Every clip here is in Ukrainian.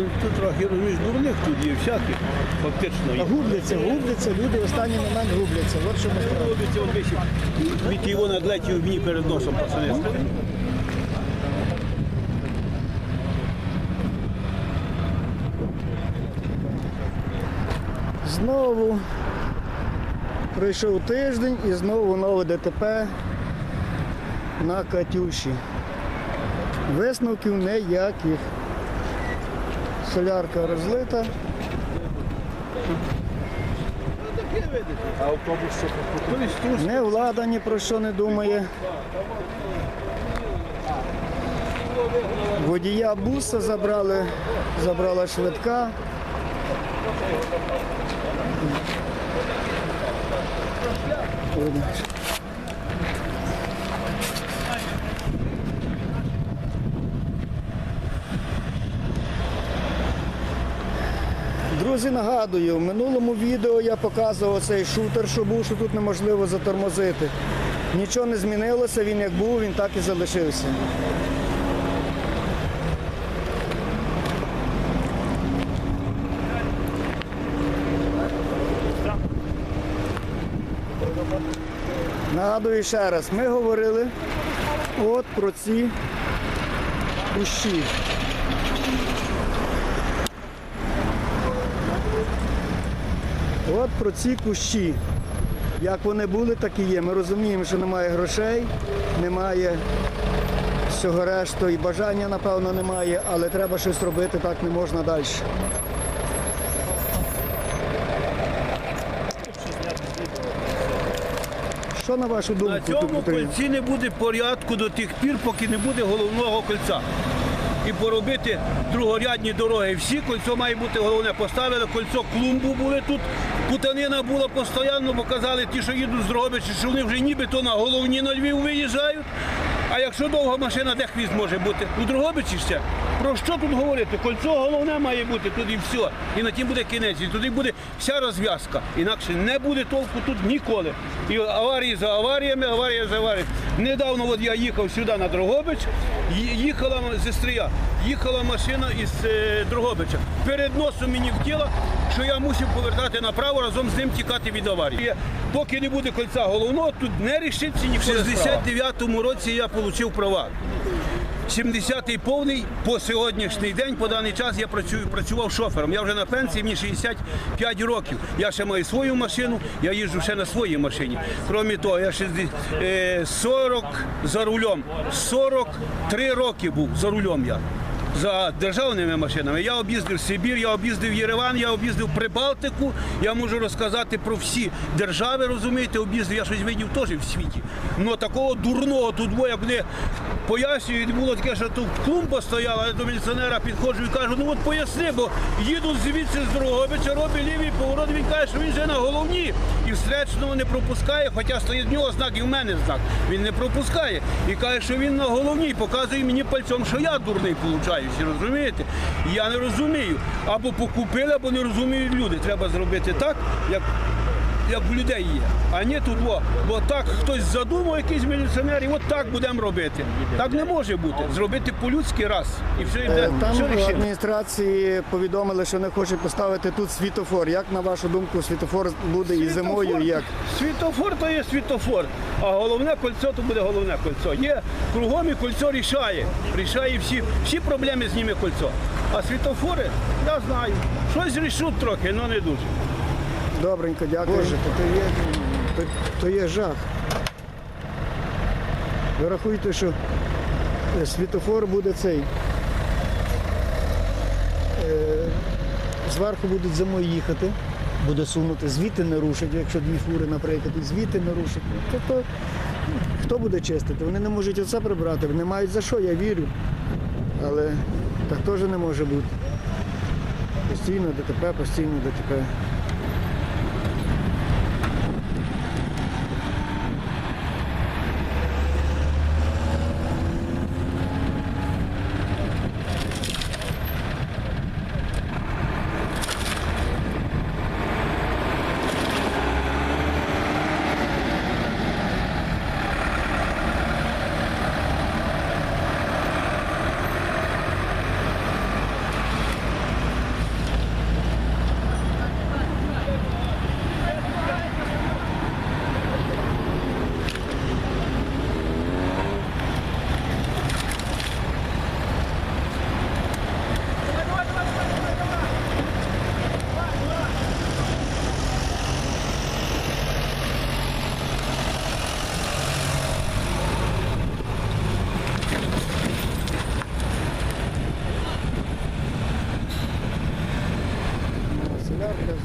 То тут трохи розумієш, дурних тут є всяких, фактично. Є. губляться, губляться, люди в останній момент губляться. От що ми справді. Робиться от. Від його надлетів мені перед носом пацани. Знову пройшов тиждень і знову нове ДТП на Катюші. Висновків ніяких. Солярка розлита. Не влада ні про що не думає. Водія буса забрали, забрала швидка. Друзі, нагадую, в минулому відео я показував цей шутер, що був, що тут неможливо затормозити. Нічого не змінилося, він як був, він так і залишився. Нагадую ще раз, ми говорили от про ці кущі. От про ці кущі. Як вони були, так і є. Ми розуміємо, що немає грошей, немає всього решту і бажання, напевно, немає, але треба щось робити, так не можна далі. Що на вашу думку? На цьому кольці не буде порядку до тих пір, поки не буде головного кольця. І поробити другорядні дороги. Всі кольцо має бути головне. Поставили кольцо, клумбу були тут. Путанина була постійно, бо казали ті, що їдуть з Дрогобича, що вони вже нібито на головні на Львів виїжджають. А якщо довга машина, де хвіст може бути? У Дрогобичі ще. Про що тут говорити? Кольцо головне має бути тут і все. І на тім буде кінець. І туди буде вся розв'язка. Інакше не буде толку тут ніколи. І аварії за аваріями, аварія за аваріями. Недавно от я їхав сюди на Дрогобич, їхала зі їхала машина із е, Дрогобича. Перед носом мені втіла, що я мусив повертати направо, разом з ним тікати від аварії. Поки не буде кольця головного, тут не рішиться ніколи. В 69-му році я отримав права. 70-й повний по сьогоднішній день, по даний час я працюю, працював шофером. Я вже на пенсії, мені 65 років. Я ще маю свою машину, я їжджу ще на своїй машині. Крім того, я 60, е, 40 за рулем. 43 роки був за рулем я. За державними машинами. Я об'їздив Сибір, я об'їздив Єреван, я об'їздив Прибалтику. Я можу розказати про всі держави, розумієте, об'їздив, я щось видів теж в світі. Ну такого дурного тут було, як вони пояснюють, було таке, що тут клумба стояла, я до міліціонера підходжу і кажу, ну от поясни, бо їдуть звідси з Дрогобича, робить лівий поворот, він каже, що він вже на головні і встречного не пропускає, хоча стоїть в нього знак і в мене знак. Він не пропускає. І каже, що він на головній, показує мені пальцем, що я дурний получаюся, розумієте? Я не розумію. Або покупили, або не розуміють люди. Треба зробити так, як як в людей є. А не тут, бо, бо так хтось задумав, якийсь міліціонер, і от так будемо робити. Так не може бути. Зробити по-людськи раз. І все йде. Е, Там все в адміністрації повідомили, що не хочуть поставити тут світофор. Як на вашу думку, світофор буде і зимою, і як? Світофор то є світофор, а головне кольцо то буде головне кольцо. Є кругом і кольцо рішає. Рішає всі, всі проблеми зніме кольцо. А світофори, я знаю, щось рішуть трохи, але не дуже. Добренько, дякую. Боже, то, то, є, то, то є жах. Ви рахуєте, що е, світофор буде цей. Е, зверху будуть зимою їхати, буде сунути, звідти не рушать, якщо дві фури, наприклад, звідти не рушать. Ну, то, то, хто буде чистити? Вони не можуть оце прибрати, вони мають за що, я вірю. Але так теж не може бути. Постійно ДТП, постійно ДТП.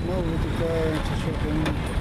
Солярка, вытекает, там.